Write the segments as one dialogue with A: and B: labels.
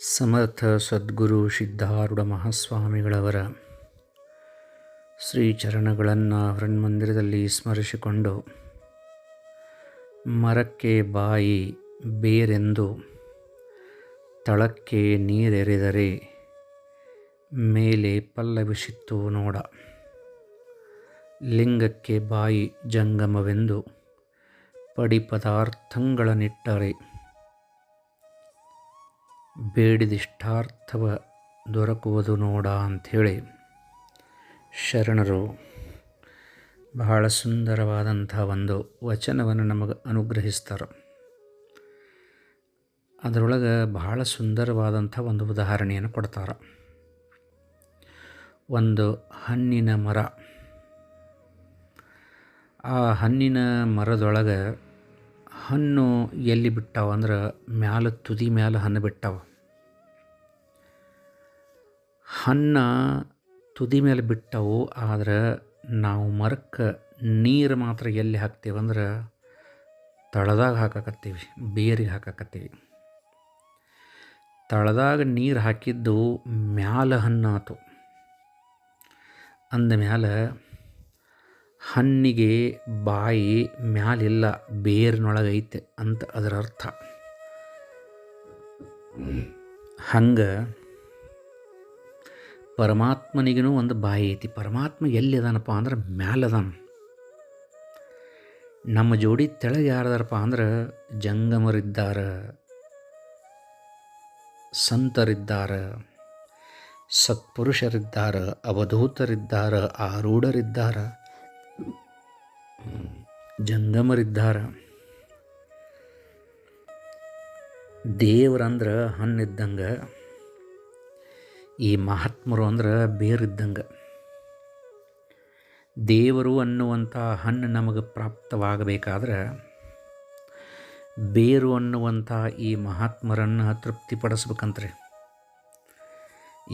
A: ಸಮರ್ಥ ಸದ್ಗುರು ಸಿದ್ಧಾರೂಢ ಮಹಾಸ್ವಾಮಿಗಳವರ ಶ್ರೀಚರಣಗಳನ್ನು ಹೃನ್ಮಂದಿರದಲ್ಲಿ ಸ್ಮರಿಸಿಕೊಂಡು ಮರಕ್ಕೆ ಬಾಯಿ ಬೇರೆಂದು ತಳಕ್ಕೆ ನೀರೆರೆದರೆ ಮೇಲೆ ಪಲ್ಲವಿಸಿತ್ತು ನೋಡ. ಲಿಂಗಕ್ಕೆ ಬಾಯಿ ಜಂಗಮವೆಂದು ಪಡಿ ಪದಾರ್ಥಗಳನ್ನಿಟ್ಟರೆ ಬೇಡಿದಿಷ್ಟಾರ್ಥವ ದೊರಕುವುದು ನೋಡ ಅಂಥೇಳಿ ಶರಣರು, ಬಹಳ ಸುಂದರವಾದಂಥ ಒಂದು ವಚನವನ್ನು ನಮಗೆ ಅನುಗ್ರಹಿಸ್ತಾರೆ. ಅದರೊಳಗೆ ಬಹಳ ಸುಂದರವಾದಂಥ ಒಂದು ಉದಾಹರಣೆಯನ್ನು ಕೊಡ್ತಾರೆ. ಒಂದು ಹಣ್ಣಿನ ಮರ. ಆ ಹಣ್ಣಿನ ಮರದೊಳಗೆ ಹಣ್ಣು ಎಲ್ಲಿ ಬಿಟ್ಟಾವ ಅಂದ್ರೆ ಮ್ಯಾಲ ತುದಿ ಮ್ಯಾಲ ಹಣ್ಣು ಬಿಟ್ಟಾವ. ಹಣ್ಣು ತುದಿ ಮೇಲೆ ಬಿಟ್ಟವು, ಆದ್ರೆ ನಾವು ಮರಕ್ಕೆ ನೀರು ಮಾತ್ರ ಎಲ್ಲಿ ಹಾಕ್ತೀವಂದ್ರೆ ತಳದಾಗ ಹಾಕಕತ್ತೀವಿ, ಬೇರಿಗೆ ಹಾಕಕತ್ತೀವಿ. ತಳದಾಗ ನೀರು ಹಾಕಿದ್ದು ಮ್ಯಾಲ ಹಣ್ಣಾತು ಅಂದ ಮ್ಯಾಲ ಹಣ್ಣಿಗೆ ಬಾಯಿ ಮ್ಯಾಲಿಲ್ಲ ಬೇರಿನೊಳಗೈತೆ ಅಂತ ಅದರ ಅರ್ಥ. ಹಂಗೆ ಪರಮಾತ್ಮನಿಗೂ ಒಂದು ಬಾಯಿ ಐತಿ. ಪರಮಾತ್ಮ ಎಲ್ಲಿದಾನಪ್ಪ ಅಂದ್ರೆ ಮ್ಯಾಲದಾನ ನಮ್ಮ ಜೋಡಿ ತೆಳಗೆ ಯಾರದಾರಪ್ಪ ಅಂದ್ರೆ ಜಂಗಮರಿದ್ದಾರೆ, ಸಂತರಿದ್ದಾರೆ, ಸತ್ಪುರುಷರಿದ್ದಾರೆ, ಅವಧೂತರಿದ್ದಾರೆ, ಆರೂಢರಿದ್ದಾರೆ, ಜಂಗಮರಿದ್ದಾರೆ. ದೇವ್ರಂದ್ರೆ ಹಣ್ಣಿದ್ದಂಗೆ ಈ ಮಹಾತ್ಮರು ಅಂದ್ರೆ ಬೇರಿದ್ದಂಗೆ. ದೇವರು ಅನ್ನುವಂಥ ಹಣ್ಣು ನಮಗೆ ಪ್ರಾಪ್ತವಾಗಬೇಕಾದ್ರೆ ಬೇರು ಅನ್ನುವಂಥ ಈ ಮಹಾತ್ಮರನ್ನು ತೃಪ್ತಿಪಡಿಸ್ಬೇಕಂತ್ರಿ.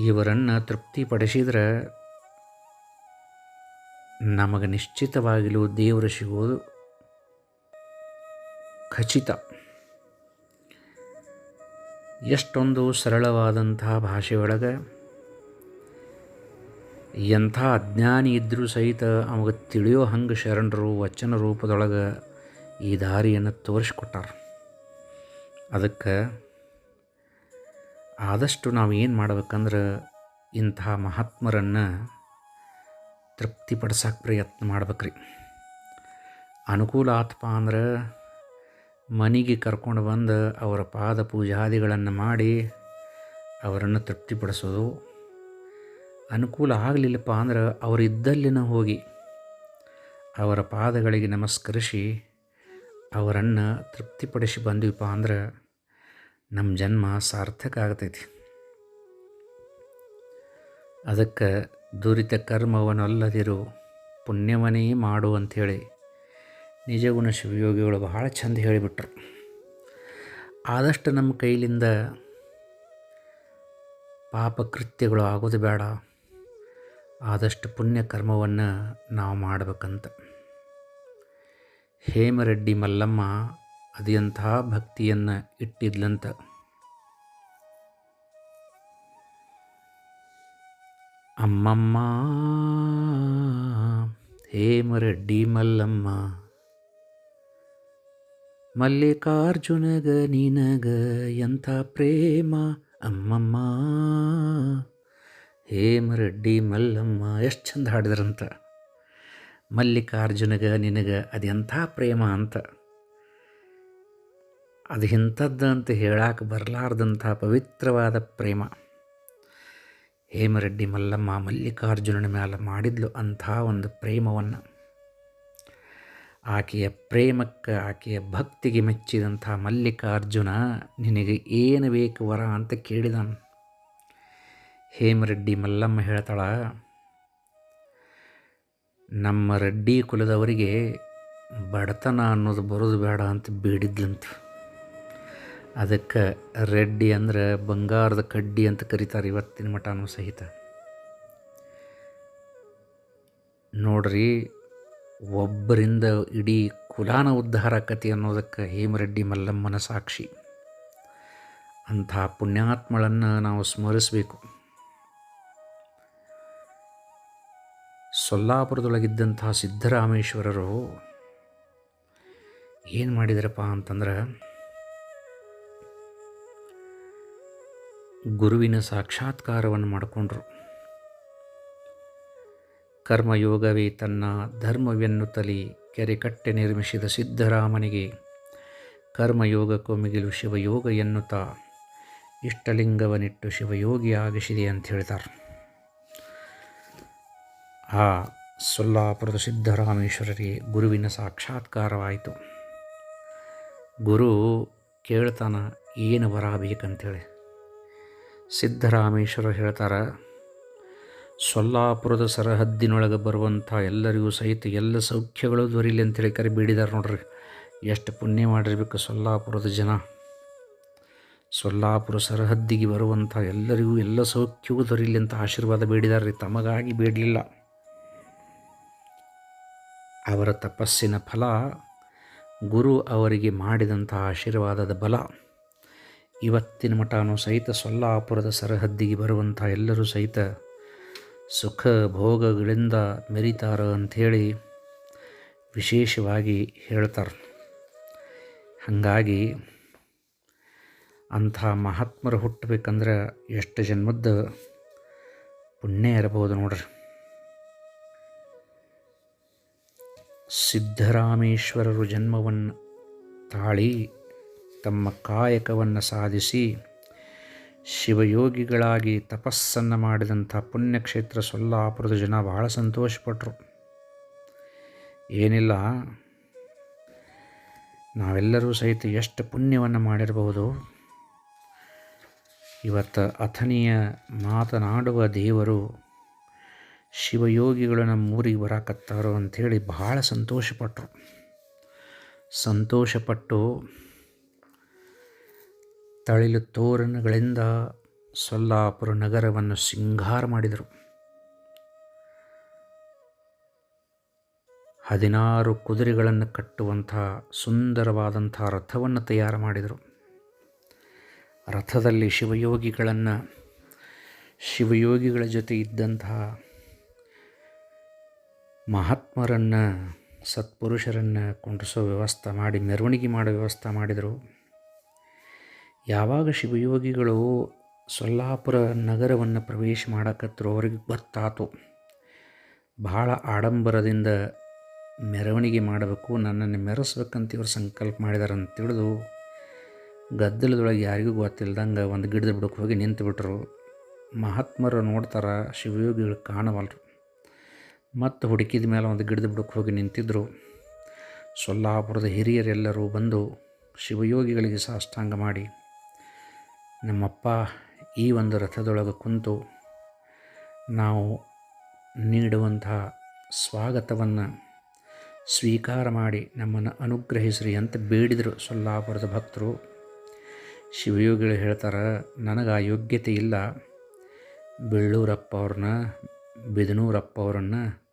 A: ಇವರನ್ನು ತೃಪ್ತಿಪಡಿಸಿದ್ರೆ ನಮಗೆ ನಿಶ್ಚಿತವಾಗಿಲು ದೇವರು ಸಿಗೋದು ಖಚಿತ. ಎಷ್ಟೊಂದು ಸರಳವಾದಂತಹ ಭಾಷೆಯೊಳಗೆ ಎಂಥ ಅಜ್ಞಾನಿ ಇದ್ದರೂ ಸಹಿತ ಅವಾಗ ತಿಳಿಯೋ ಹಂಗೆ ಶರಣರು ವಚನ ರೂಪದೊಳಗೆ ಈ ದಾರಿಯನ್ನು ತೋರಿಸ್ಕೊಟ್ಟಾರ. ಅದಕ್ಕೆ ಆದಷ್ಟು ನಾವು ಏನು ಮಾಡ್ಬೇಕಂದ್ರೆ ಇಂಥ ಮಹಾತ್ಮರನ್ನು ತೃಪ್ತಿಪಡಿಸೋಕೆ ಪ್ರಯತ್ನ ಮಾಡ್ಬೇಕ್ರಿ. ಅನುಕೂಲ ಆತಪ್ಪ ಅಂದ್ರೆ ಮನೆಗೆ ಕರ್ಕೊಂಡು ಬಂದು ಅವರ ಪಾದ ಪೂಜಾದಿಗಳನ್ನು ಮಾಡಿ ಅವರನ್ನು ತೃಪ್ತಿಪಡಿಸೋದು ಅನುಕೂಲ ಆಗಲಿಲ್ಲಪ್ಪ ಅಂದ್ರೆ ಅವರಿದ್ದಲ್ಲಿನ ಹೋಗಿ ಅವರ ಪಾದಗಳಿಗೆ ನಮಸ್ಕರಿಸಿ ಅವರನ್ನು ತೃಪ್ತಿಪಡಿಸಿ ಬಂದಿವಪ್ಪ ಅಂದ್ರೆ ನಮ್ಮ ಜನ್ಮ ಸಾರ್ಥಕ ಆಗ್ತೈತಿ. ಅದಕ್ಕೆ ದುರಿತ ಕರ್ಮವನ್ನಲ್ಲದಿರು ಪುಣ್ಯವನೇ ಮಾಡು ಅಂಥೇಳಿ ನಿಜಗುಣ ಶಿವಯೋಗಿಗಳು ಬಹಳ ಚಂದ ಹೇಳಿಬಿಟ್ರು. ಆದಷ್ಟು ನಮ್ಮ ಕೈಲಿಂದ ಪಾಪಕೃತ್ಯಗಳು ಆಗೋದು ಬೇಡ. ಆದಷ್ಟು ಪುಣ್ಯ ಕರ್ಮವನ್ನು ನಾವು ಮಾಡಬೇಕಂತ. ಹೇಮರೆಡ್ಡಿ ಮಲ್ಲಮ್ಮ ಅದೆಂಥ ಭಕ್ತಿಯನ್ನು ಇಟ್ಟಿದ್ಲಂತ. ಅಮ್ಮಮ್ಮ, ಹೇಮರೆಡ್ಡಿ ಮಲ್ಲಮ್ಮ, ಮಲ್ಲಿಕಾರ್ಜುನಗ ನಿನಗ ಎಂಥ ಪ್ರೇಮ ಅಮ್ಮಮ್ಮ. ಹೇಮರೆಡ್ಡಿ ಮಲ್ಲಮ್ಮ ಎಷ್ಟು ಚಂದ ಹಾಡಿದ್ರಂತ. ಮಲ್ಲಿಕಾರ್ಜುನಗ ನಿನಗೆ ಅದೆಂಥ ಪ್ರೇಮ ಅಂತ. ಅದು ಇಂಥದ್ದು ಅಂತ ಹೇಳಕ್ಕೆ ಬರಲಾರ್ದಂಥ ಪವಿತ್ರವಾದ ಪ್ರೇಮ. ಹೇಮರೆಡ್ಡಿ ಮಲ್ಲಮ್ಮ ಮಲ್ಲಿಕಾರ್ಜುನನ ಮೇಲೆ ಮಾಡಿದ್ಲು ಅಂಥ ಒಂದು ಪ್ರೇಮವನ್ನು. ಆಕೆಯ ಪ್ರೇಮಕ್ಕೆ ಆಕೆಯ ಭಕ್ತಿಗೆ ಮೆಚ್ಚಿದಂಥ ಮಲ್ಲಿಕಾರ್ಜುನ ನಿನಗೆ ಏನು ಬೇಕು ವರ ಅಂತ ಕೇಳಿದನು. ಹೇಮರೆಡ್ಡಿ ಮಲ್ಲಮ್ಮ ಹೇಳ್ತಾಳ, ನಮ್ಮ ರೆಡ್ಡಿ ಕುಲದವರಿಗೆ ಬಡತನ ಅನ್ನೋದು ಬರೋದು ಬೇಡ ಅಂತ ಬೇಡಿದ್ಲಂತ. ಅದಕ್ಕೆ ರೆಡ್ಡಿ ಅಂದ್ರೆ ಬಂಗಾರದ ಕಡ್ಡಿ ಅಂತ ಕರೀತಾರೆ ಇವತ್ತಿನ ಮಠನೂ ಸಹಿತ. ನೋಡ್ರಿ, ಒಬ್ಬರಿಂದ ಇಡೀ ಕುಲಾನ ಉದ್ಧಾರ ಆಕತಿ ಅನ್ನೋದಕ್ಕೆ ಹೇಮರೆಡ್ಡಿ ಮಲ್ಲಮ್ಮನ ಸಾಕ್ಷಿ. ಅಂಥ ಪುಣ್ಯಾತ್ಮಳನ್ನು ನಾವು ಸ್ಮರಿಸಬೇಕು. ಸೊಲ್ಲಾಪುರದೊಳಗಿದ್ದಂತಹ ಸಿದ್ಧರಾಮೇಶ್ವರರು ಏನು ಮಾಡಿದ್ರಪ್ಪ ಅಂತಂದ್ರೆ, ಗುರುವಿನ ಸಾಕ್ಷಾತ್ಕಾರವನ್ನು ಮಾಡಿಕೊಂಡ್ರು. ಕರ್ಮಯೋಗವೇ ತನ್ನ ಧರ್ಮವೆನ್ನುತ್ತಲಿ ಕೆರೆಕಟ್ಟೆ ನಿರ್ಮಿಸಿದ ಸಿದ್ದರಾಮನಿಗೆ ಕರ್ಮಯೋಗಕ್ಕೂ ಮಿಗಿಲು ಶಿವಯೋಗ ಎನ್ನುತ್ತಾ ಇಷ್ಟಲಿಂಗವನಿಟ್ಟು ಶಿವಯೋಗಿ ಆಗಿಸಿದೆ ಅಂತ ಹೇಳ್ತಾರೆ. ಆ ಸೊಲ್ಲಾಪುರದ ಸಿದ್ಧರಾಮೇಶ್ವರರಿಗೆ ಗುರುವಿನ ಸಾಕ್ಷಾತ್ಕಾರವಾಯಿತು. ಗುರು ಕೇಳ್ತಾನ, ಏನು ಬರಬೇಕಂತೇಳಿ? ಸಿದ್ಧರಾಮೇಶ್ವರ ಹೇಳ್ತಾರೆ, ಸೊಲ್ಲಾಪುರದ ಸರಹದ್ದಿನೊಳಗೆ ಬರುವಂಥ ಎಲ್ಲರಿಗೂ ಸಹಿತ ಎಲ್ಲ ಸೌಖ್ಯಗಳು ದೊರೀಲಿ ಅಂತೇಳಿ ಕರೆ ಬೀಡಿದಾರೆ ನೋಡ್ರಿ. ಎಷ್ಟು ಪುಣ್ಯ ಮಾಡಿರ್ಬೇಕು ಸೊಲ್ಲಾಪುರದ ಜನ. ಸೊಲ್ಲಾಪುರ ಸರಹದ್ದಿಗೆ ಬರುವಂಥ ಎಲ್ಲರಿಗೂ ಎಲ್ಲ ಸೌಖ್ಯವೂ ದೊರೀಲಿ ಅಂತ ಆಶೀರ್ವಾದ ಬೇಡಿದಾರೆ ತಮಗಾಗಿ ಬೇಡಲಿಲ್ಲ. ಅವರ ತಪಸ್ಸಿನ ಫಲ, ಗುರು ಅವರಿಗೆ ಮಾಡಿದಂತಹ ಆಶೀರ್ವಾದದ ಬಲ. ಇವತ್ತಿನ ಮಠನೂ ಸಹಿತ ಸೊಲ್ಲಾಪುರದ ಸರಹದ್ದಿಗೆ ಬರುವಂಥ ಎಲ್ಲರೂ ಸಹಿತ ಸುಖ ಭೋಗಗಳಿಂದ ಮೆರಿತಾರ ಅಂಥೇಳಿ ವಿಶೇಷವಾಗಿ ಹೇಳ್ತಾರೆ. ಹಾಗಾಗಿ ಅಂಥ ಮಹಾತ್ಮರು ಹುಟ್ಟಬೇಕಂದ್ರೆ ಎಷ್ಟು ಜನ್ಮದ ಪುಣ್ಯ ಇರಬಹುದು ನೋಡ್ರಿ. ಸಿದ್ದರಾಮೇಶ್ವರರು ಜನ್ಮವನ್ನು ತಾಳಿ, ತಮ್ಮ ಕಾಯಕವನ್ನು ಸಾಧಿಸಿ, ಶಿವಯೋಗಿಗಳಾಗಿ ತಪಸ್ಸನ್ನು ಮಾಡಿದಂಥ ಪುಣ್ಯಕ್ಷೇತ್ರ ಸೊಲ್ಲಾಪುರದ ಜನ ಬಹಳ ಸಂತೋಷಪಟ್ಟರು ಏನಿಲ್ಲ, ನಾವೆಲ್ಲರೂ ಸಹಿತ ಎಷ್ಟು ಪುಣ್ಯವನ್ನು ಮಾಡಿರಬಹುದು. ಇವತ್ತು ಅಥನಿಯ ಮಾತನಾಡುವ ದೇವರು ಶಿವಯೋಗಿಗಳು ನಮ್ಮ ಊರಿಗೆ ಬರಾಕತ್ತಾರೋ ಅಂಥೇಳಿ ಭಾಳ ಸಂತೋಷಪಟ್ಟರು ಸಂತೋಷಪಟ್ಟು ತಳಿಲು ತೋರಣಗಳಿಂದ ಸೊಲ್ಲಾಪುರ ನಗರವನ್ನು ಸಿಂಗಾರ ಮಾಡಿದರು. ಹದಿನಾರು ಕುದುರೆಗಳನ್ನು ಕಟ್ಟುವಂಥ ಸುಂದರವಾದಂಥ ರಥವನ್ನು ತಯಾರು ಮಾಡಿದರು. ರಥದಲ್ಲಿ ಶಿವಯೋಗಿಗಳನ್ನು ಶಿವಯೋಗಿಗಳ ಜೊತೆ ಇದ್ದಂತಹ ಮಹಾತ್ಮರನ್ನು, ಸತ್ಪುರುಷರನ್ನು ಕುಂಡಿಸೋ ವ್ಯವಸ್ಥೆ ಮಾಡಿ, ಮೆರವಣಿಗೆ ಮಾಡೋ ವ್ಯವಸ್ಥೆ ಮಾಡಿದರು. ಯಾವಾಗ ಶಿವಯೋಗಿಗಳು ಸೊಲ್ಲಾಪುರ ನಗರವನ್ನು ಪ್ರವೇಶ ಮಾಡಕತ್ತರು ಅವ್ರಿಗೆ ಗೊತ್ತಾತು. ಭಾಳ ಆಡಂಬರದಿಂದ ಮೆರವಣಿಗೆ ಮಾಡಬೇಕು, ನನ್ನನ್ನು ಮೆರೆಸ್ಬೇಕಂತ ಇವರು ಸಂಕಲ್ಪ ಮಾಡಿದಾರಂತ ತಿಳಿದು ಗದ್ದಲದೊಳಗೆ ಯಾರಿಗೂ ಗೊತ್ತಿಲ್ದಂಗೆ ಒಂದು ಗಿಡದ ಬಿಡಕ್ಕೆ ಹೋಗಿ ನಿಂತು ಬಿಟ್ರು ಮಹಾತ್ಮರು ನೋಡ್ತಾರೆ ಶಿವಯೋಗಿಗಳು ಕಾಣವಲ್ರು. ಮತ್ತು ಹುಡುಕಿದ ಮೇಲೆ ಒಂದು ಗಿಡದ ಬಿಡಕ್ಕೆ ಹೋಗಿ ನಿಂತಿದ್ದರು ಸೊಲ್ಲಾಪುರದ ಹಿರಿಯರೆಲ್ಲರೂ ಬಂದು ಶಿವಯೋಗಿಗಳಿಗೆ ಸಾಷ್ಟಾಂಗ ಮಾಡಿ, ನಮ್ಮಪ್ಪ ಈ ಒಂದು ರಥದೊಳಗೆ ಕುಂತು ನಾವು ನೀಡುವಂತಹ ಸ್ವಾಗತವನ್ನು ಸ್ವೀಕಾರ ಮಾಡಿ ನಮ್ಮನ್ನು ಅನುಗ್ರಹಿಸ್ರಿ ಅಂತ ಬೇಡಿದರು ಸೊಲ್ಲಾಪುರದ ಭಕ್ತರು. ಶಿವಯೋಗಿಗಳು ಹೇಳ್ತಾರೆ, ನನಗೆ ಆ ಯೋಗ್ಯತೆ ಇಲ್ಲ. ಬೆಳ್ಳೂರಪ್ಪ ಅವ್ರನ್ನ, ಬಿದನೂರಪ್ಪ ಅವರನ್ನು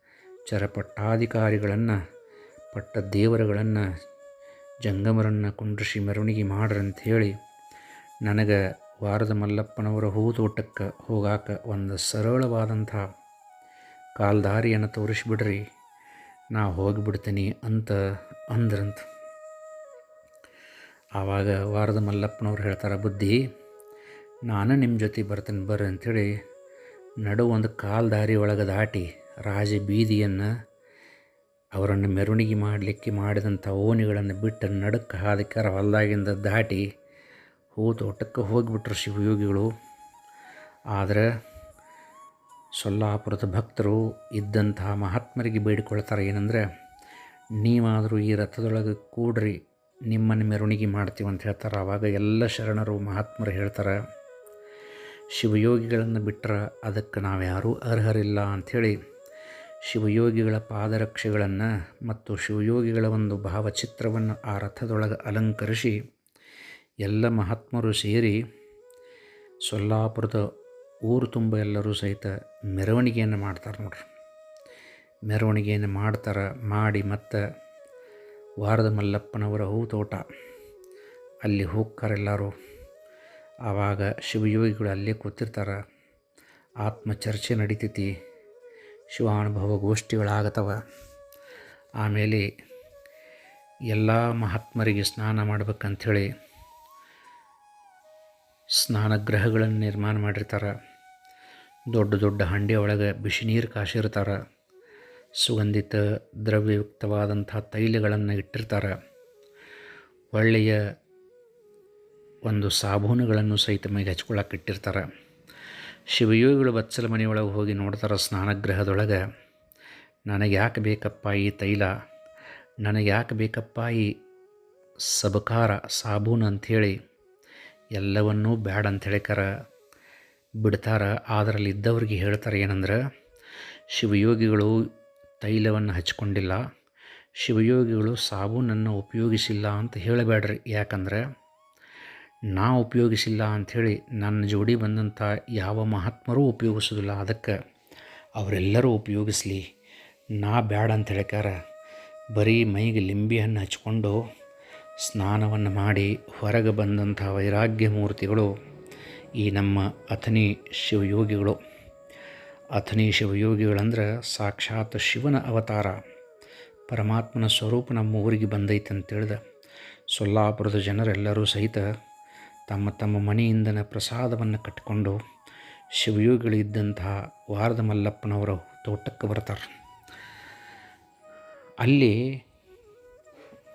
A: ಚರಪಟ್ಟಾಧಿಕಾರಿಗಳನ್ನು ಪಟ್ಟ ದೇವರುಗಳನ್ನು ಜಂಗಮರನ್ನು ಕುಂಡ್ರಿಸಿ ಮೆರವಣಿಗೆ ಮಾಡ್ರಂಥೇಳಿ ನನಗೆ ವಾರದ ಮಲ್ಲಪ್ಪನವರ ಹೂತೋಟಕ್ಕೆ ಹೋಗಾಕ ಒಂದು ಸರಳವಾದಂಥ ಕಾಲ್ದಾರಿಯನ್ನು ತೋರಿಸಿಬಿಡ್ರಿ, ನಾ ಹೋಗಿಬಿಡ್ತೀನಿ ಅಂತ ಅಂದ್ರಂತ. ಆವಾಗ ವಾರದ ಮಲ್ಲಪ್ಪನವ್ರು ಹೇಳ್ತಾರೆ, ಬುದ್ಧಿ, ನಾನು ನಿಮ್ಮ ಜೊತೆ ಬರ್ತೀನಿ ಬರ್ರಿ ಅಂಥೇಳಿ ನಡು ಒಂದು ಕಾಲ್ದಾರಿ ಒಳಗೆ ದಾಟಿ ರಾಜ ಬೀದಿಯನ್ನು ಅವರನ್ನು ಮೆರವಣಿಗೆ ಮಾಡಲಿಕ್ಕೆ ಮಾಡಿದಂಥ ಓಣಿಗಳನ್ನು ಬಿಟ್ಟು ನಡುಕ ಹಾದಿಕಾರ ಹೊಲ್ದಾಗಿಂದ ದಾಟಿ ಹೂ ತೋಟಕ್ಕೆ ಹೋಗಿಬಿಟ್ರು ಶಿವಯೋಗಿಗಳು. ಆದರೆ ಸೊಲ್ಲಾಪುರದ ಭಕ್ತರು ಇದ್ದಂತಹ ಮಹಾತ್ಮರಿಗೆ ಬೇಡಿಕೊಳ್ತಾರೆ ಏನಂದರೆ, ನೀವಾದರೂ ಈ ರಥದೊಳಗೆ ಕೂಡ್ರಿ, ನಿಮ್ಮನ್ನು ಮೆರವಣಿಗೆ ಮಾಡ್ತೀವಿ ಅಂತ ಹೇಳ್ತಾರೆ. ಆವಾಗ ಎಲ್ಲ ಶರಣರು ಮಹಾತ್ಮರು ಹೇಳ್ತಾರೆ, ಶಿವಯೋಗಿಗಳನ್ನು ಬಿಟ್ಟರೆ ಅದಕ್ಕೆ ನಾವ್ಯಾರೂ ಅರ್ಹರಿಲ್ಲ ಅಂಥೇಳಿ ಶಿವಯೋಗಿಗಳ ಪಾದರಕ್ಷೆಗಳನ್ನು ಮತ್ತು ಶಿವಯೋಗಿಗಳ ಒಂದು ಭಾವಚಿತ್ರವನ್ನು ಆ ರಥದೊಳಗೆ ಅಲಂಕರಿಸಿ ಎಲ್ಲ ಮಹಾತ್ಮರು ಸೇರಿ ಸೊಲ್ಲಾಪುರದ ಊರು ತುಂಬ ಎಲ್ಲರೂ ಸಹಿತ ಮೆರವಣಿಗೆಯನ್ನು ಮಾಡ್ತಾರೆ ನೋಡ್ರಿ. ಮೆರವಣಿಗೆಯನ್ನು ಮಾಡ್ತಾರೆ, ಮಾಡಿ ಮತ್ತು ವಾರದ ಮಲ್ಲಪ್ಪನವರ ಹೂ ತೋಟ ಅಲ್ಲಿ ಹೋಗ್ತಾರೆಲ್ಲರೂ ಆವಾಗ ಶಿವಯೋಗಿಗಳು ಅಲ್ಲೇ ಕೂತಿರ್ತಾರೆ. ಆತ್ಮಚರ್ಚೆ ನಡೀತೈತಿ. ಶಿವಾನುಭವ ಗೋಷ್ಠಿಗಳಾಗತ್ತವ ಆಮೇಲೆ ಎಲ್ಲ ಮಹಾತ್ಮರಿಗೆ ಸ್ನಾನ ಮಾಡ್ಬೇಕಂಥೇಳಿ ಸ್ನಾನಗೃಹಗಳನ್ನು ನಿರ್ಮಾಣ ಮಾಡಿರ್ತಾರೆ. ದೊಡ್ಡ ದೊಡ್ಡ ಹಂಡೆ ಒಳಗೆ ಬಿಸಿ ನೀರು ಕಾಸಿರ್ತಾರೆ. ಸುಗಂಧಿತ ದ್ರವ್ಯಯುಕ್ತವಾದಂಥ ತೈಲಗಳನ್ನು ಇಟ್ಟಿರ್ತಾರೆ. ಒಳ್ಳೆಯ ಒಂದು ಸಾಬೂನುಗಳನ್ನು ಸಹಿತ ಮೈಗೆ ಹಚ್ಕೊಳಕ್ಕೆ ಇಟ್ಟಿರ್ತಾರೆ. ಶಿವಯೋಗಿಗಳು ಬಚ್ಚಲ ಮನೆಯೊಳಗೆ ಹೋಗಿ ನೋಡ್ತಾರೆ ಸ್ನಾನಗೃಹದೊಳಗೆ. ನನಗೆ ಯಾಕೆ ಬೇಕಪ್ಪ ಈ ತೈಲ? ನನಗೆ ಯಾಕೆ ಬೇಕಪ್ಪ ಈ ಸಬಕಾರ, ಸಾಬೂನು ಅಂಥೇಳಿ? ಎಲ್ಲವನ್ನೂ ಬ್ಯಾಡ ಹೇಳಿಕರ ಬಿಡ್ತಾರೆ ಅದರಲ್ಲಿ ಇದ್ದವ್ರಿಗೆ ಹೇಳ್ತಾರೆ ಏನಂದ್ರೆ, ಶಿವಯೋಗಿಗಳು ತೈಲವನ್ನು ಹಚ್ಕೊಂಡಿಲ್ಲ, ಶಿವಯೋಗಿಗಳು ಸಾಬೂನನ್ನು ಉಪಯೋಗಿಸಿಲ್ಲ ಅಂತ ಹೇಳಬೇಡ್ರಿ. ಯಾಕಂದ್ರೆ ನಾ ಉಪಯೋಗಿಸಿಲ್ಲ ಅಂಥೇಳಿ ನನ್ನ ಜೋಡಿ ಬಂದಂಥ ಯಾವ ಮಹಾತ್ಮರೂ ಉಪಯೋಗಿಸೋದಿಲ್ಲ. ಅದಕ್ಕೆ ಅವರೆಲ್ಲರೂ ಉಪಯೋಗಿಸಲಿ. ನಾ ಬ್ಯಾಡ ಅಂತ ಹೇಳ್ಕಾರ ಬರೀ ಮೈಗೆ ಲಿಂಬೆ ಹಣ್ಣು ಹಚ್ಕೊಂಡು ಸ್ನಾನವನ್ನು ಮಾಡಿ ಹೊರಗೆ ಬಂದಂಥ ವೈರಾಗ್ಯ ಮೂರ್ತಿಗಳು ಈ ನಮ್ಮ ಅಥನಿ ಶಿವಯೋಗಿಗಳು. ಅಥನಿ ಶಿವಯೋಗಿಗಳಂದ್ರೆ ಸಾಕ್ಷಾತ್ ಶಿವನ ಅವತಾರ. ಪರಮಾತ್ಮನ ಸ್ವರೂಪ ನಮ್ಮ ಊರಿಗೆ ಬಂದೈತೆ ಅಂತೇಳಿದ ಸೊಲ್ಲಾಪುರದ ಜನರೆಲ್ಲರೂ ಸಹಿತ ತಮ್ಮ ತಮ್ಮ ಮನೆಯಿಂದನ ಪ್ರಸಾದವನ್ನು ಕಟ್ಟಿಕೊಂಡು ಶಿವಯೋಗಿಗಳಿದ್ದಂತಹ ವಾರದ ಮಲ್ಲಪ್ಪನವರ ತೋಟಕ್ಕೆ ಬರ್ತಾರೆ. ಅಲ್ಲಿ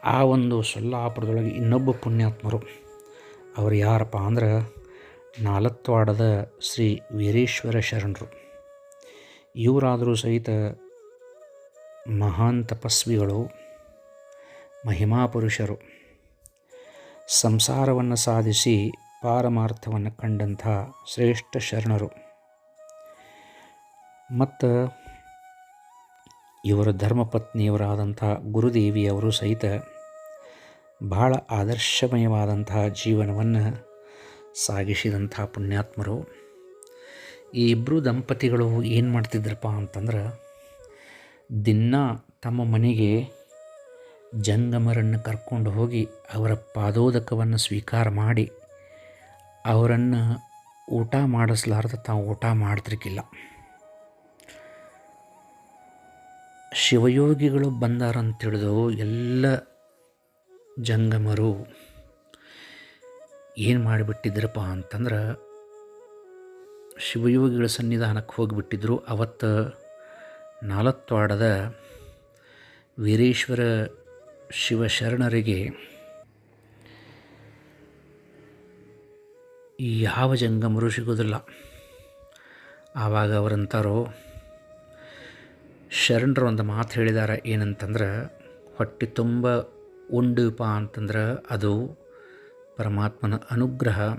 A: ಆ ಒಂದು ಸೊಲ್ಲಾಪುರದೊಳಗೆ ಇನ್ನೊಬ್ಬ ಪುಣ್ಯಾತ್ಮರು. ಅವರು ಯಾರಪ್ಪ ಅಂದ್ರೆ ನಾಲತ್ವಾಡದ ಶ್ರೀ ವೀರೇಶ್ವರ ಶರಣರು. ಇವರಾದರೂ ಸಹಿತ ಮಹಾನ್ ತಪಸ್ವಿಗಳು ಮಹಿಮಾಪುರುಷರು ಸಂಸಾರವನ್ನು ಸಾಧಿಸಿ ಪಾರಮಾರ್ಥವನ್ನು ಕಂಡಂಥ ಶ್ರೇಷ್ಠ ಶರಣರು. ಮತ್ತು ಇವರ ಧರ್ಮಪತ್ನಿಯವರಾದಂಥ ಗುರುದೇವಿಯವರು ಸಹಿತ ಬಹಳ ಆದರ್ಶಮಯವಾದಂತಹ ಜೀವನವನ್ನು ಸಾಗಿಸಿದಂಥ ಪುಣ್ಯಾತ್ಮರು. ಈ ಇಬ್ಬರು ದಂಪತಿಗಳು ಏನು ಮಾಡ್ತಿದ್ರಪ್ಪ ಅಂತಂದ್ರೆ ದಿನ ತಮ್ಮ ಮನೆಗೆ ಜಂಗಮರನ್ನು ಕರ್ಕೊಂಡು ಹೋಗಿ ಅವರ ಪಾದೋದಕವನ್ನು ಸ್ವೀಕಾರ ಮಾಡಿ ಅವರನ್ನು ಊಟ ಮಾಡಿಸ್ಲಾರ್ದ ತಾವು ಊಟ ಮಾಡ್ತಿರ್ಕಿಲ್ಲ ಶಿವಯೋಗಿಗಳು ಬಂದಾರಂತಿಳಿದು ಎಲ್ಲ ಜಂಗಮರು ಏನು ಮಾಡಿಬಿಟ್ಟಿದ್ರಪ್ಪ ಅಂತಂದ್ರೆ ಶಿವಯೋಗಿಗಳ ಸನ್ನಿಧಾನಕ್ಕೆ ಹೋಗಿಬಿಟ್ಟಿದ್ರು. ಅವತ್ತು ನಾಲತ್ವಾಡದ ವೀರೇಶ್ವರ ಶಿವಶರಣರಿಗೆ ಯಾವ ಜಂಗಮರು ಸಿಗೋದಿಲ್ಲ ಆವಾಗ ಅವರಂತಾರೋ ಶರಣರು ಒಂದು ಮಾತು ಹೇಳಿದಾರೆ ಏನಂತಂದ್ರೆ, ಹೊಟ್ಟೆ ತುಂಬ ಉಂಡುಪ ಅಂತಂದ್ರೆ ಅದು ಪರಮಾತ್ಮನ ಅನುಗ್ರಹ.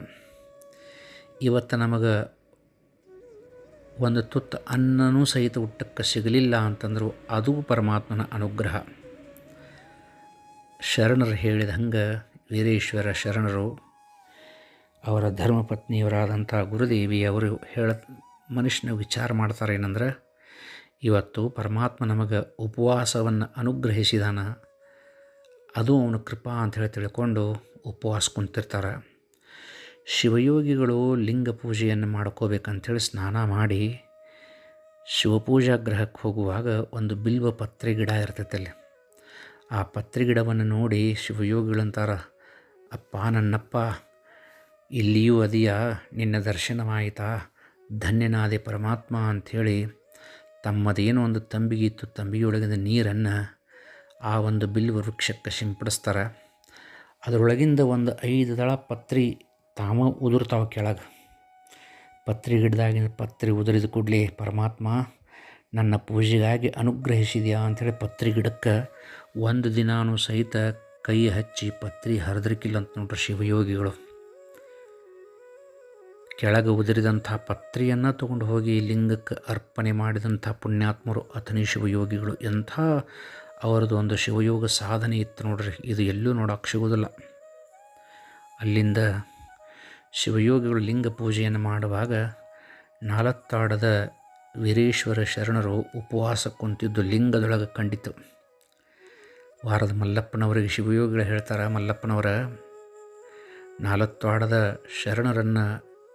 A: ಇವತ್ತು ನಮಗೆ ಒಂದು ತುತ್ತು ಅನ್ನನೂ ಸಹಿತ ಊಟಕ್ಕೆ ಸಿಗಲಿಲ್ಲ ಅಂತಂದರೂ, ಅದು ಪರಮಾತ್ಮನ ಅನುಗ್ರಹ. ಶರಣರು ಹೇಳಿದ ಹಂಗೆ ವೀರೇಶ್ವರ ಶರಣರು ಅವರ ಧರ್ಮಪತ್ನಿಯವರಾದಂಥ ಗುರುದೇವಿ ಅವರು ಹೇಳ ಮನುಷ್ಯನ ವಿಚಾರ ಮಾಡ್ತಾರೆ ಏನಂದ್ರೆ, ಇವತ್ತು ಪರಮಾತ್ಮ ನಮಗೆ ಉಪವಾಸವನ್ನು ಅನುಗ್ರಹಿಸಿದಾನ, ಅದು ಅವನ ಕೃಪಾ ಅಂತ ಹೇಳಿ ತಿಳ್ಕೊಂಡು ಉಪವಾಸ ಕುಂತಿರ್ತಾರೆ. ಶಿವಯೋಗಿಗಳು ಲಿಂಗ ಪೂಜೆಯನ್ನು ಮಾಡ್ಕೋಬೇಕಂಥೇಳಿ ಸ್ನಾನ ಮಾಡಿ ಶಿವಪೂಜಾ ಗ್ರಹಕ್ಕೆ ಹೋಗುವಾಗ ಒಂದು ಬಿಲ್ವ ಪತ್ರೆ ಗಿಡ ಇರ್ತೈತೆ ಅಲ್ಲಿ. ಆ ಪತ್ರಿ ಗಿಡವನ್ನು ನೋಡಿ ಶಿವಯೋಗಿಗಳಂತಾರ, ಅಪ್ಪ ನನ್ನಪ್ಪ, ಇಲ್ಲಿಯೂ ಅದೆಯಾ, ನಿನ್ನ ದರ್ಶನವಾಯಿತಾ, ಧನ್ಯನಾದೆ ಪರಮಾತ್ಮ ಅಂಥೇಳಿ ತಮ್ಮದೇನೋ ಒಂದು ತಂಬಿಗಿತ್ತು ತಂಬಿಯೊಳಗಿನ ನೀರನ್ನು ಆ ಒಂದು ಬಿಲ್ವ ವೃಕ್ಷಕ್ಕೆ ಸಿಂಪಡಿಸ್ತಾರೆ. ಅದರೊಳಗಿಂದ ಒಂದು ಐದು ದಳ ಪತ್ರಿ ತಾಮ ಉದುರ್ತಾವ ಕೆಳಗೆ. ಪತ್ರಿ ಗಿಡದಾಗಿನ ಪತ್ರಿ ಉದುರಿದ ಕೂಡಲೇ, ಪರಮಾತ್ಮ, ನನ್ನ ಪೂಜೆಗಾಗಿ ಅನುಗ್ರಹಿಸಿದೆಯಾ? ಅಂಥೇಳಿ ಪತ್ರಿ ಗಿಡಕ್ಕೆ ಒಂದು ದಿನಾನು ಸಹಿತ ಕೈ ಹಚ್ಚಿ ಪತ್ರಿ ಹರಿದ್ರಕ್ಕಿಲ್ಲ ಅಂತ ನೋಡ್ರಿ ಶಿವಯೋಗಿಗಳು. ಕೆಳಗೆ ಉದುರಿದಂಥ ಪತ್ರಿಯನ್ನು ತಗೊಂಡು ಹೋಗಿ ಲಿಂಗಕ್ಕೆ ಅರ್ಪಣೆ ಮಾಡಿದಂಥ ಪುಣ್ಯಾತ್ಮರು ಅಥನಿ ಶಿವಯೋಗಿಗಳು. ಎಂಥ ಅವರದ್ದು ಒಂದು ಶಿವಯೋಗ ಸಾಧನೆ ಇತ್ತು ನೋಡ್ರಿ. ಇದು ಎಲ್ಲೂ ನೋಡೋಕೆ ಸಿಗೋದಿಲ್ಲ ಅಲ್ಲಿಂದ ಶಿವಯೋಗಿಗಳು ಲಿಂಗ ಪೂಜೆಯನ್ನು ಮಾಡುವಾಗ ನಾಲತ್ತಾಡದ ವೀರೇಶ್ವರ ಶರಣರು ಉಪವಾಸ ಕುಂತಿದ್ದು ಲಿಂಗದೊಳಗೆ ಕಂಡಿತು ವಾರದ ಮಲ್ಲಪ್ಪನವರಿಗೆ ಶಿವಯೋಗಿಗಳು ಹೇಳ್ತಾರೆ, ಮಲ್ಲಪ್ಪನವರ ನಾಲ್ತ್ವಾಡದ ಶರಣರನ್ನು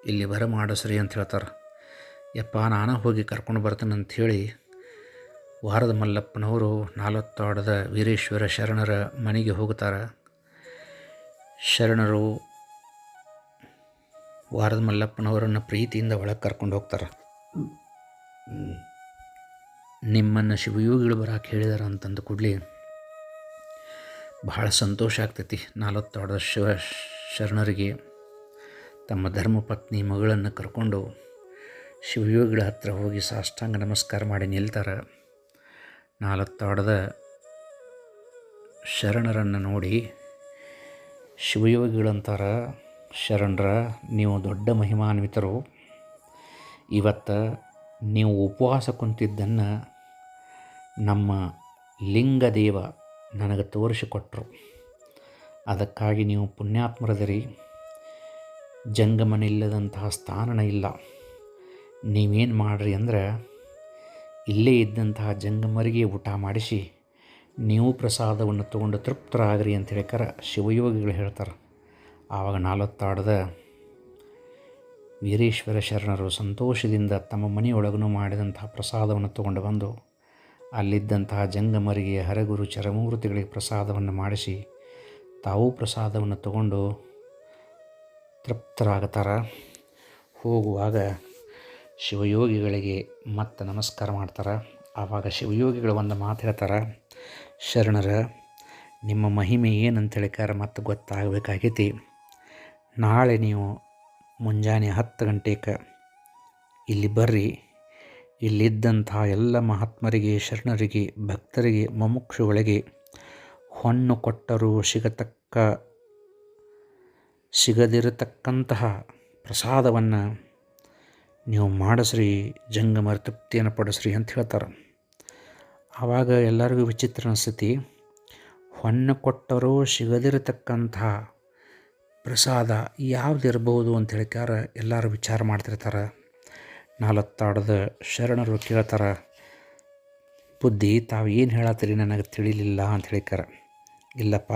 A: ಇಲ್ಲಿ ಬರಮಾಡಸ್ರಿ ಅಂತ ಹೇಳ್ತಾರೆ. ಯಪ್ಪ, ನಾನು ಹೋಗಿ ಕರ್ಕೊಂಡು ಬರ್ತೇನೆ ಅಂಥೇಳಿ ವಾರದ ಮಲ್ಲಪ್ಪನವರು ನಾಲ್ವತ್ತಾಡದ ವೀರೇಶ್ವರ ಶರಣರ ಮನೆಗೆ ಹೋಗ್ತಾರೆ ಶರಣರು ವಾರದ ಮಲ್ಲಪ್ಪನವರನ್ನು ಪ್ರೀತಿಯಿಂದ ಒಳಗೆ ಕರ್ಕೊಂಡು ಹೋಗ್ತಾರೆ. ನಿಮ್ಮನ್ನು ಶಿವಯೋಗಿಗಳು ಬರಕ್ಕೆ ಹೇಳಿದಾರೆ ಅಂತಂದು ಕೂಡಲೇ ಬಹಳ ಸಂತೋಷ ಆಗ್ತೈತಿ ನಲವತ್ತೆರಡು ಶಿವ ಶರಣರಿಗೆ ತಮ್ಮ ಧರ್ಮಪತ್ನಿ ಮಗಳನ್ನು ಕರ್ಕೊಂಡು ಶಿವಯೋಗಿಗಳ ಹತ್ರ ಹೋಗಿ ಸಾಷ್ಟಾಂಗ ನಮಸ್ಕಾರ ಮಾಡಿ ನಿಲ್ತಾರೆ. ನಾಲ್ವತ್ತಾಡದ ಶರಣರನ್ನು ನೋಡಿ ಶಿವಯೋಗಿಗಳಂತಾರ, ಶರಣರ, ನೀವು ದೊಡ್ಡ ಮಹಿಮಾನ್ವಿತರು. ಇವತ್ತು ನೀವು ಉಪವಾಸ ಕುಂತಿದ್ದನ್ನು ನಮ್ಮ ಲಿಂಗದೇವ ನನಗೆ ತೋರಿಸಿಕೊಟ್ರು. ಅದಕ್ಕಾಗಿ ನೀವು ಪುಣ್ಯಾತ್ಮರದಿರಿ. ಜಂಗಮನಿಲ್ಲದಂತಹ ಸ್ಥಾನನ ಇಲ್ಲ. ನೀವೇನು ಮಾಡಿರಿ ಅಂದ್ರೆ, ಇಲ್ಲೇ ಇದ್ದಂತಹ ಜಂಗಮರಿಗೆ ಊಟ ಮಾಡಿಸಿ, ನೀವು ಪ್ರಸಾದವನ್ನು ತಗೊಂಡು ತೃಪ್ತರಾಗ್ರಿ ಅಂತ ಹೇಳ್ಕರ ಶಿವಯೋಗಿಗಳು ಹೇಳ್ತಾರೆ. ಆವಾಗ ನಾಲ್ವತ್ತಾಡದ ವೀರೇಶ್ವರ ಶರಣರು ಸಂತೋಷದಿಂದ ತಮ್ಮ ಮನೆಯೊಳಗೂ ಮಾಡಿದಂತಹ ಪ್ರಸಾದವನ್ನು ತಗೊಂಡು ಬಂದು ಅಲ್ಲಿದ್ದಂತಹ ಜಂಗಮರಿಗೆ ಹರಗುರು ಚರಮೂರ್ತಿಗಳಿಗೆ ಪ್ರಸಾದವನ್ನು ಮಾಡಿಸಿ ತಾವು ಪ್ರಸಾದವನ್ನು ತಗೊಂಡು ತೃಪ್ತರಾಗುತ್ತಾರೆ ಹೋಗುವಾಗ ಶಿವಯೋಗಿಗಳಿಗೆ ಮತ್ತೆ ನಮಸ್ಕಾರ ಮಾಡ್ತಾರೆ. ಆವಾಗ ಶಿವಯೋಗಿಗಳು ಒಂದು ಮಾತು ಹೇಳ್ತಾರೆ, ಶರಣರ, ನಿಮ್ಮ ಮಹಿಮೆ ಏನಂತ ಹೇಳಿಕಾರ ಮತ್ತೆ ಗೊತ್ತಾಗಬೇಕಾಗೈತಿ. ನಾಳೆ ನೀವು ಮುಂಜಾನೆ ಹತ್ತು ಗಂಟೆಗೆ ಇಲ್ಲಿ ಬರ್ರಿ. ಇಲ್ಲಿದ್ದಂತಹ ಎಲ್ಲ ಮಹಾತ್ಮರಿಗೆ, ಶರಣರಿಗೆ, ಭಕ್ತರಿಗೆ, ಮುಮುಕ್ಷುಗಳಿಗೆ ಹೊನ್ನು ಕೊಟ್ಟರೂ ಸಿಗತಕ್ಕ, ಸಿಗದಿರತಕ್ಕಂತಹ ಪ್ರಸಾದವನ್ನು ನೀವು ಮಾಡಿಸ್ರಿ, ಜಂಗಮರ ತೃಪ್ತಿಯನ್ನು ಪಡಿಸ್ರಿ ಅಂತ ಹೇಳ್ತಾರೆ. ಆವಾಗ ಎಲ್ಲರಿಗೂ ವಿಚಿತ್ರ ಅನಿಸ್ತೈತಿ ಹೊನ್ನು ಕೊಟ್ಟರೂ ಸಿಗದಿರತಕ್ಕಂತಹ ಪ್ರಸಾದ ಯಾವುದಿರ್ಬೋದು ಅಂತ ಹೇಳಿಕಾರ ಎಲ್ಲರೂ ವಿಚಾರ ಮಾಡ್ತಿರ್ತಾರೆ. ನಾಲ್ವತ್ತಾಡದ ಶರಣರು ಕೇಳ್ತಾರೆ, ಬುದ್ಧಿ, ತಾವು ಏನು ಹೇಳತ್ತೀರಿ ನನಗೆ ತಿಳಿಲಿಲ್ಲ ಅಂತ ಹೇಳಿಕಾರ ಇಲ್ಲಪ್ಪ,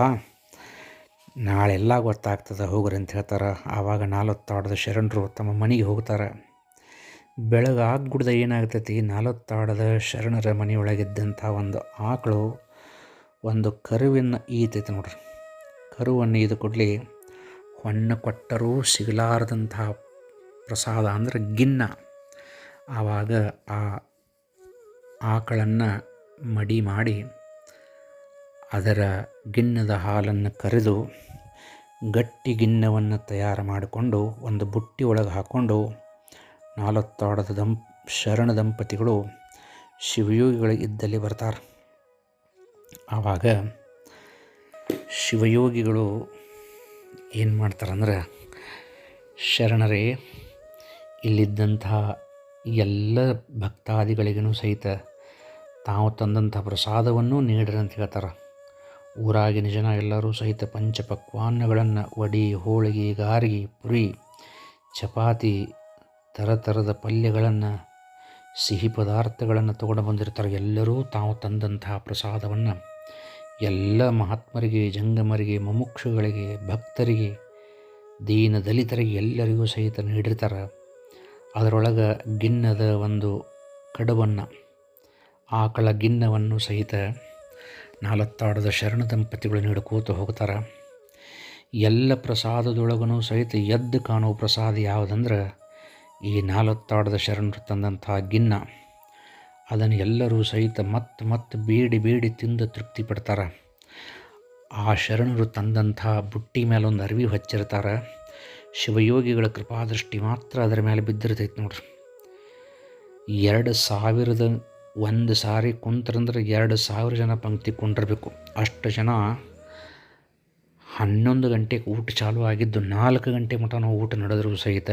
A: ನಾಳೆಲ್ಲ ಗೊತ್ತಾಗ್ತದೆ, ಹೋಗ್ರಿ ಅಂತ ಹೇಳ್ತಾರೆ. ಆವಾಗ ನಾಲ್ವತ್ತಾಡದ ಶರಣರು ತಮ್ಮ ಮನೆಗೆ ಹೋಗ್ತಾರೆ. ಬೆಳಗಾಗ್ಬಿಡ್ದ ಏನಾಗ್ತೈತಿ ನಾಲ್ವತ್ತಾಡದ ಶರಣರ ಮನೆಯೊಳಗಿದ್ದಂಥ ಒಂದು ಆಕಳು ಒಂದು ಕರುವಿನ ಈತೈತೆ ನೋಡ್ರಿ. ಕರುವನ್ನು ಈದು ಕೊಡಲಿ ಹೊಣ್ಣು ಕೊಟ್ಟರೂ ಸಿಗಲಾರದಂತಹ ಪ್ರಸಾದ ಅಂದರೆ ಗಿನ್ನ. ಆವಾಗ ಆ ಆಕಳನ್ನು ಮಡಿ ಮಾಡಿ ಅದರ ಗಿಣ್ಣದ ಹಾಲನ್ನು ಕರೆದು ಗಟ್ಟಿ ಗಿಣ್ಣವನ್ನು ತಯಾರು ಮಾಡಿಕೊಂಡು ಒಂದು ಬುಟ್ಟಿ ಒಳಗೆ ಹಾಕ್ಕೊಂಡು ನಾಲ್ವತ್ತಾಡದ ದಂಪ ಶರಣ ದಂಪತಿಗಳು ಶಿವಯೋಗಿಗಳ ಇದ್ದಲ್ಲಿ ಬರ್ತಾರೆ. ಆವಾಗ ಶಿವಯೋಗಿಗಳು ಏನು ಮಾಡ್ತಾರಂದ್ರೆ, ಶರಣರೇ, ಇಲ್ಲಿದ್ದಂತಹ ಎಲ್ಲ ಭಕ್ತಾದಿಗಳಿಗೂ ಸಹಿತ ತಾವು ತಂದಂಥ ಪ್ರಸಾದವನ್ನು ನೀಡ್ರಂತ ಹೇಳ್ತಾರೆ. ಊರಾಗಿನ ಜನ ಎಲ್ಲರೂ ಸಹಿತ ಪಂಚಪಕ್ವಾನ್ನಗಳನ್ನು ವಡಿ ಹೋಳಿಗೆ, ಗಾರಿಗೆ, ಪುರಿ, ಚಪಾತಿ, ಥರ ಥರದ ಪಲ್ಯಗಳನ್ನು, ಸಿಹಿ ಪದಾರ್ಥಗಳನ್ನು ತಗೊಂಡು ಬಂದಿರ್ತಾರೆ. ಎಲ್ಲರೂ ತಾವು ತಂದಂತಹ ಪ್ರಸಾದವನ್ನು ಎಲ್ಲ ಮಹಾತ್ಮರಿಗೆ, ಜಂಗಮರಿಗೆ, ಮುಮುಕ್ಷುಗಳಿಗೆ, ಭಕ್ತರಿಗೆ ದೀನ ದಲಿತರಿಗೆ ಎಲ್ಲರಿಗೂ ಸಹಿತ ನೀಡಿರ್ತಾರೆ. ಅದರೊಳಗೆ ಗಿನ್ನದ ಒಂದು ಕಡವನ್ನು ಆಕಳ ಗಿನ್ನವನ್ನು ಸಹಿತ ನಾಲತ್ತಾಡದ ಶರಣ ದಂಪತಿಗಳು ನೀಡ್ಕೋತ ಹೋಗ್ತಾರೆ ಎಲ್ಲ ಪ್ರಸಾದದೊಳಗೂ ಸಹಿತ ಎದ್ದು ಕಾಣುವ ಪ್ರಸಾದ ಯಾವುದಂದ್ರೆ, ಈ ನಾಲ್ವತ್ತಾಡದ ಶರಣರು ತಂದಂಥ ಗಿನ್ನ. ಅದನ್ನು ಎಲ್ಲರೂ ಸಹಿತ ಮತ್ತೆ ಮತ್ತೆ ಬೇಡಿ ಬೇಡಿ ತಿಂದು ತೃಪ್ತಿ ಪಡ್ತಾರೆ. ಆ ಶರಣರು ತಂದಂಥ ಬುಟ್ಟಿ ಮೇಲೊಂದು ಅರಿವಿ ಹಚ್ಚಿರ್ತಾರೆ. ಶಿವಯೋಗಿಗಳ ಕೃಪಾದೃಷ್ಟಿ ಮಾತ್ರ ಅದರ ಮೇಲೆ ಬಿದ್ದಿರ್ತೈತೆ ನೋಡ್ರಿ. ಎರಡು ಸಾವಿರದ ಒಂದು ಸಾರಿ ಕುಂತ್ರಂದ್ರೆ ಎರಡು ಸಾವಿರ ಜನ ಪಂಕ್ತಿ ಕುಂಡಿರಬೇಕು. ಅಷ್ಟು ಜನ ಹನ್ನೊಂದು ಗಂಟೆಗೆ ಊಟ ಚಾಲು ಆಗಿದ್ದು ನಾಲ್ಕು ಗಂಟೆ ಮಟ ನಾವು ಊಟ ನಡೆದರೂ ಸಹಿತ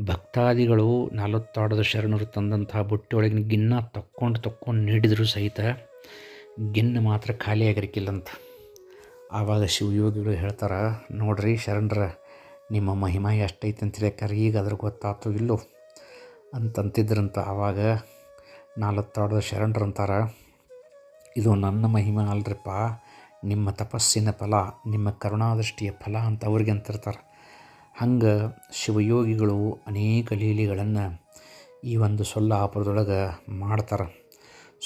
A: ಭಕ್ತಾದಿಗಳು ನಲವತ್ತಾಡದ ಶರಣರು ತಂದಂತಹ ಬುಟ್ಟಿಯೊಳಗಿನ ಗಿನ್ನ ತಕ್ಕೊಂಡು ತಕ್ಕೊಂಡು ನೀಡಿದರೂ ಸಹಿತ ಗಿನ್ನ ಮಾತ್ರ ಖಾಲಿಯಾಗಿರ್ಕಿಲ್ಲಂತ ಆವಾಗ ಶಿವಯೋಗಿಗಳು ಹೇಳ್ತಾರೆ, ನೋಡ್ರಿ ಶರಣರ ನಿಮ್ಮ ಮಹಿಮಾ ಎಷ್ಟೈತೆ ಅಂತ ಕರೆ ಈಗ ಅದ್ರ ಗೊತ್ತಾಯ್ತು ಇಲ್ಲೋ. ಅಂತಂತಿದ್ರಂತ ಆವಾಗ ನಾಲ್ಕು ಶರಣರು ಅಂತಾರೆ ಇದು ನನ್ನ ಮಹಿಮೆ ಅಲ್ರಿಪ್ಪ, ನಿಮ್ಮ ತಪಸ್ಸಿನ ಫಲ, ನಿಮ್ಮ ಕರುಣಾದೃಷ್ಟಿಯ ಫಲ ಅಂತ ಅವ್ರಿಗೆ ಅಂತಿರ್ತಾರೆ. ಹಂಗೆ ಶಿವಯೋಗಿಗಳು ಅನೇಕ ಲೀಲೆಗಳನ್ನು ಈ ಒಂದು ಸೊಲ್ಲಾಪುರದೊಳಗೆ ಮಾಡ್ತಾರೆ.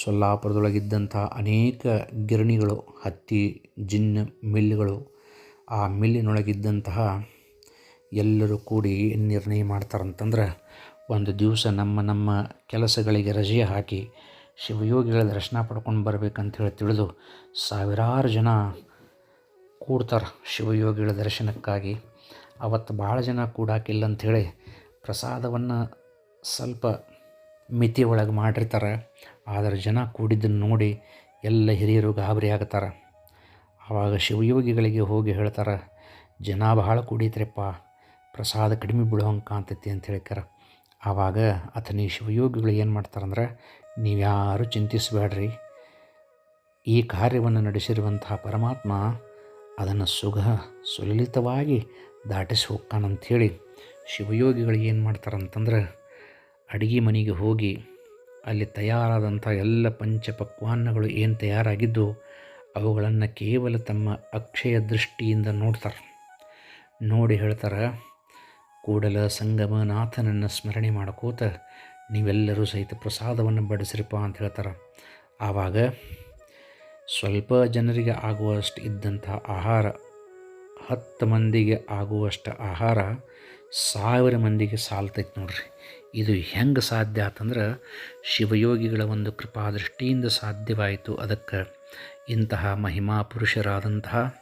A: ಸೊಲ್ಲಾಪುರದೊಳಗಿದ್ದಂಥ ಅನೇಕ ಗಿರಣಿಗಳು, ಹತ್ತಿ ಜಿನ್ನ ಮಿಲ್ಗಳು, ಆ ಮಿಲ್ಲಿನೊಳಗಿದ್ದಂತಹ ಎಲ್ಲರೂ ಕೂಡಿ ನಿರ್ಣಯ ಮಾಡ್ತಾರಂತಂದ್ರೆ ಒಂದು ದಿವಸ ನಮ್ಮ ನಮ್ಮ ಕೆಲಸಗಳಿಗೆ ರಜೆ ಹಾಕಿ ಶಿವಯೋಗಿಗಳ ದರ್ಶನ ಪಡ್ಕೊಂಡು ಬರ್ಬೇಕಂತ ಹೇಳಿ ತಿಳಿದು ಸಾವಿರಾರು ಜನ ಕೂಡ್ತಾರೆ ಶಿವಯೋಗಿಗಳ ದರ್ಶನಕ್ಕಾಗಿ. ಅವತ್ತು ಭಾಳ ಜನ ಕೂಡಾಕಿಲ್ಲ ಅಂಥೇಳಿ ಪ್ರಸಾದವನ್ನು ಸ್ವಲ್ಪ ಮಿತಿ ಒಳಗೆ ಮಾಡಿರ್ತಾರೆ. ಆದರೆ ಜನ ಕೂಡಿದ್ದನ್ನು ನೋಡಿ ಎಲ್ಲ ಹಿರಿಯರು ಗಾಬರಿ ಆಗ್ತಾರೆ. ಆವಾಗ ಶಿವಯೋಗಿಗಳಿಗೆ ಹೋಗಿ ಹೇಳ್ತಾರೆ, ಜನ ಭಾಳ ಕೂಡಿದ್ರಪ್ಪ ಪ್ರಸಾದ ಕಡಿಮೆ ಬೀಳುವಂಗೆ ಕಾಣ್ತೈತಿ ಅಂತ ಹೇಳ್ಯಾರ ಆವಾಗ ಅಥನಿ ಶಿವಯೋಗಿಗಳು ಏನು ಮಾಡ್ತಾರಂದ್ರೆ ನೀವ್ಯಾರು ಚಿಂತಿಸಬೇಡ್ರಿ ಈ ಕಾರ್ಯವನ್ನು ನಡೆಸಿರುವಂತಹ ಪರಮಾತ್ಮ ಅದನ್ನು ಸುಗ ಸುಲಲಿತವಾಗಿ ದಾಟಿಸಿ ಹೋಗ್ತಾನಂಥೇಳಿ ಶಿವಯೋಗಿಗಳು ಏನು ಮಾಡ್ತಾರಂತಂದ್ರೆ, ಅಡುಗೆ ಮನೆಗೆ ಹೋಗಿ ಅಲ್ಲಿ ತಯಾರಾದಂಥ ಎಲ್ಲ ಪಂಚಪಕ್ವಾನ್ನಗಳು ಏನು ತಯಾರಾಗಿದ್ದು ಅವುಗಳನ್ನು ಕೇವಲ ತಮ್ಮ ಅಕ್ಷಯ ದೃಷ್ಟಿಯಿಂದ ನೋಡ್ತಾರೆ. ನೋಡಿ ಹೇಳ್ತಾರೆ ಕೂಡಲ ಸಂಗಮನಾಥನನ್ನು ಸ್ಮರಣೆ ಮಾಡ್ಕೋತ ನೀವೆಲ್ಲರೂ ಸಹಿತ ಪ್ರಸಾದವನ್ನು ಬಡಿಸ್ರಿಪ್ಪ ಅಂತ ಹೇಳ್ತಾರೆ. ಆವಾಗ ಸ್ವಲ್ಪ ಜನರಿಗೆ ಆಗುವಷ್ಟು ಇದ್ದಂಥ ಆಹಾರ, ಹತ್ತು ಮಂದಿಗೆ ಆಗುವಷ್ಟು ಆಹಾರ ಸಾವಿರ ಮಂದಿಗೆ ಸಾಲ್ತೈತೆ ನೋಡ್ರಿ. ಇದು ಹೆಂಗೆ ಸಾಧ್ಯ ಆತಂದ್ರೆ ಶಿವಯೋಗಿಗಳ ಒಂದು ಕೃಪಾದೃಷ್ಟಿಯಿಂದ ಸಾಧ್ಯವಾಯಿತು. ಅದಕ್ಕೆ ಇಂತಹ ಮಹಿಮಾ ಪುರುಷರಾದಂತಹ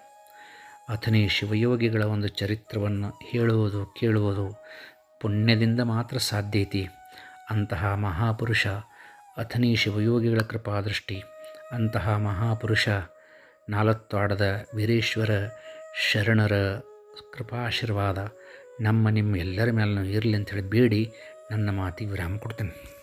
A: ಅಥನೇ ಶಿವಯೋಗಿಗಳ ಒಂದು ಚರಿತ್ರವನ್ನು ಹೇಳುವುದು, ಕೇಳುವುದು ಪುಣ್ಯದಿಂದ ಮಾತ್ರ ಸಾಧ್ಯ ಐತಿ. ಅಂತಹ ಮಹಾಪುರುಷ ಅಥನಿ ಶಿವಯೋಗಿಗಳ ಕೃಪಾದೃಷ್ಟಿ, ಅಂತಹ ಮಹಾಪುರುಷ ನಾಲತ್ವಾಡದ ವೀರೇಶ್ವರ ಶರಣರ ಕೃಪಾಶೀರ್ವಾದ ನಮ್ಮ ನಿಮ್ಮ ಎಲ್ಲರ ಮೇಲೂ ಇರಲಿ ಅಂಥೇಳಿ ಬೇಡಿ, ನನ್ನ ಮಾತಿಗೆ ವಿರಾಮ ಕೊಡ್ತೇನೆ.